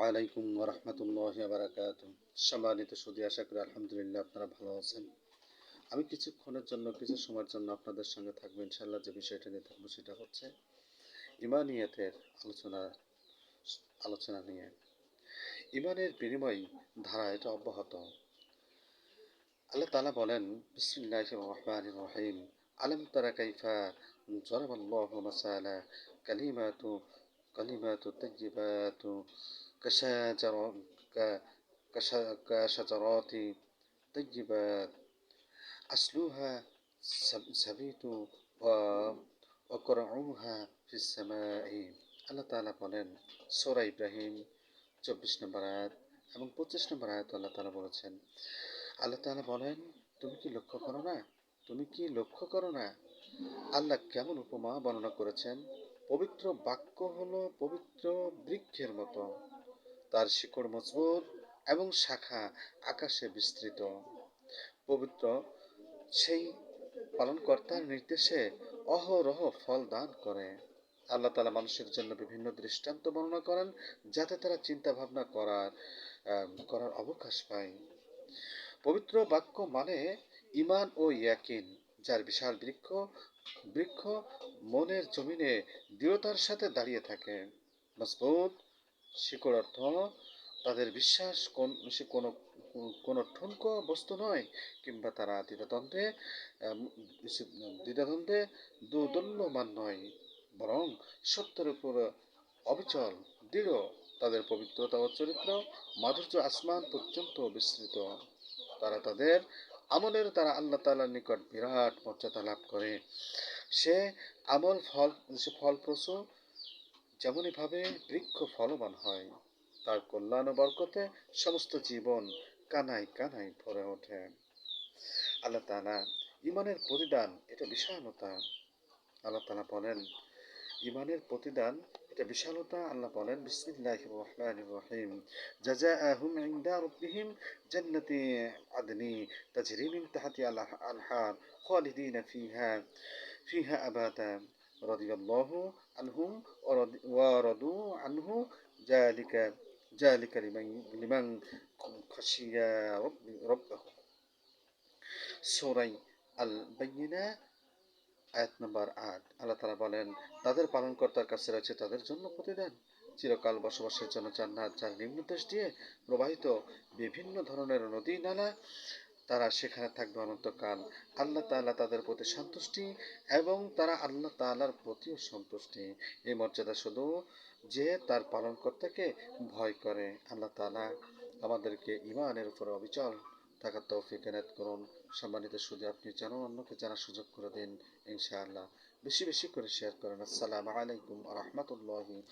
ওয়ালাইকুম রহমতুল্লাহ বারাকাত সম্মানিত সুদী, আশা করি আলহামদুলিল্লাহ আপনারা ভালো আছেন। আমি কিছুক্ষণের জন্য, কিছু সময়ের জন্য আপনাদের সঙ্গে থাকব ইনশাল্লাহ যে বিষয়টা নিয়ে থাকব সেটা হচ্ছে ইমানিয়াতের আলোচনা আলোচনা নিয়ে। ইমানের বিনিময় ধারা এটা অব্যাহত। আল্লাহ তালা বলেন বিসমিল্লাহ রহমান রহিম, আলম তারা কাইফা জরাব আল্লাহ মাসালা কালিমাতু কালিমাতু তাজ্জিবাতু كشجر ك- كش- كشجرات طيبات أصلها سب- سبيت و- وقرعوها في السماء আল্লাহ তাআলা বলেন সূরা ইব্রাহিম চব্বিশ নম্বর আয়াত এবং পঁচিশ নম্বর আয়াত আল্লাহ তাআলা বলেছেন আল্লাহ তাআলা বলেন তুমি কি লক্ষ্য করো না তুমি কি লক্ষ্য করো না আল্লাহ কেমন উপমা বর্ণনা করেছেন পবিত্র বাক্য হলো পবিত্র বৃক্ষের মতো তার শিকড় মজবুত এবং শাখা আকাশে বিস্তৃত। পবিত্র সেই পালনকর্তার নির্দেশে অহরহ ফল দান করে। আল্লাহ তালা মানুষের জন্য বিভিন্ন দৃষ্টান্ত বর্ণনা করেন যাতে তারা চিন্তা ভাবনা করার করার অবকাশ পায়। পবিত্র বাক্য মানে ইমান ও ইয়াকিন, যার বিশাল বৃক্ষ বৃক্ষ মনের জমিনে দৃঢ়তার সাথে দাঁড়িয়ে থাকে। মজবুত শিকড় অর্থ তাদের বিশ্বাস কোন, সে কোনো কোনো ঠুনকো বস্তু নয় কিংবা তারা দ্বিধাদ্বন্দ্বে দ্বিধাদ্বন্দ্বে দুদল্যমান নয়, বরং সত্যের উপর অবিচল, দৃঢ়, তাদের পবিত্রতা ও চরিত্র, মাধুর্য আসমান পর্যন্ত বিস্তৃত। তারা তাদের আমলের তারা আল্লাহ তালার নিকট বিরাট মর্যাদা লাভ করে। সে আমল ফল, সে ফলপ্রসূ যেমনইভাবে বৃক্ষ ফলবান হয়, তার কল্যাণ বরকতে সমস্ত জীবন কানায় কানায় ভরে ওঠে। আল্লাহ তালা ইমানের প্রতিদান, এটা বিশালতা। আল্লাহ তালা বলেন ইমানের প্রতিদান, এটা বিশালতা। আল্লাহ বলেন বিসমিল্লাহ রহমান রহিম। জাজাআহুম ইনদা রাব্বিহিম জান্নাতি আদনি তাজরি মিন তাহতি আল আনহার খালিদিন ফিহা ফিহা আবাদা। রাদিয়াল্লাহু আনহুম ওয়ারাদু জালিকা জালিকা আল আয়াত নম্বর আট। বলেন, তাদের পালনকর্তার কাছে রয়েছে তাদের জন্য প্রতিদান। চিরকাল বসবাসের জন্য জান্নাত যার নিম্নদেশ দিয়ে প্রবাহিত বিভিন্ন ধরনের নদী, নালা তারা সেখানে থাকবে অনন্তকাল। আল্লাহ তাআলা তাদের প্রতি সন্তুষ্টি এবং তারা আল্লাহ তাআলার প্রতিও সন্তুষ্টি। এই মর্যাদা শুধু যে তার পালনকর্তাকে ভয় করে। আল্লাহ তাআলা আমাদেরকে ইমানের উপরে অবিচল থাকার তৌফিক এনায়ত করুন। সম্মানিত শুধু আপনি যেন অন্যকে জানার সুযোগ করে দিন, ইনশাআল্লাহ। বেশি বেশি করে শেয়ার করেন। আসসালামু আলাইকুম রহমতুল্লাহি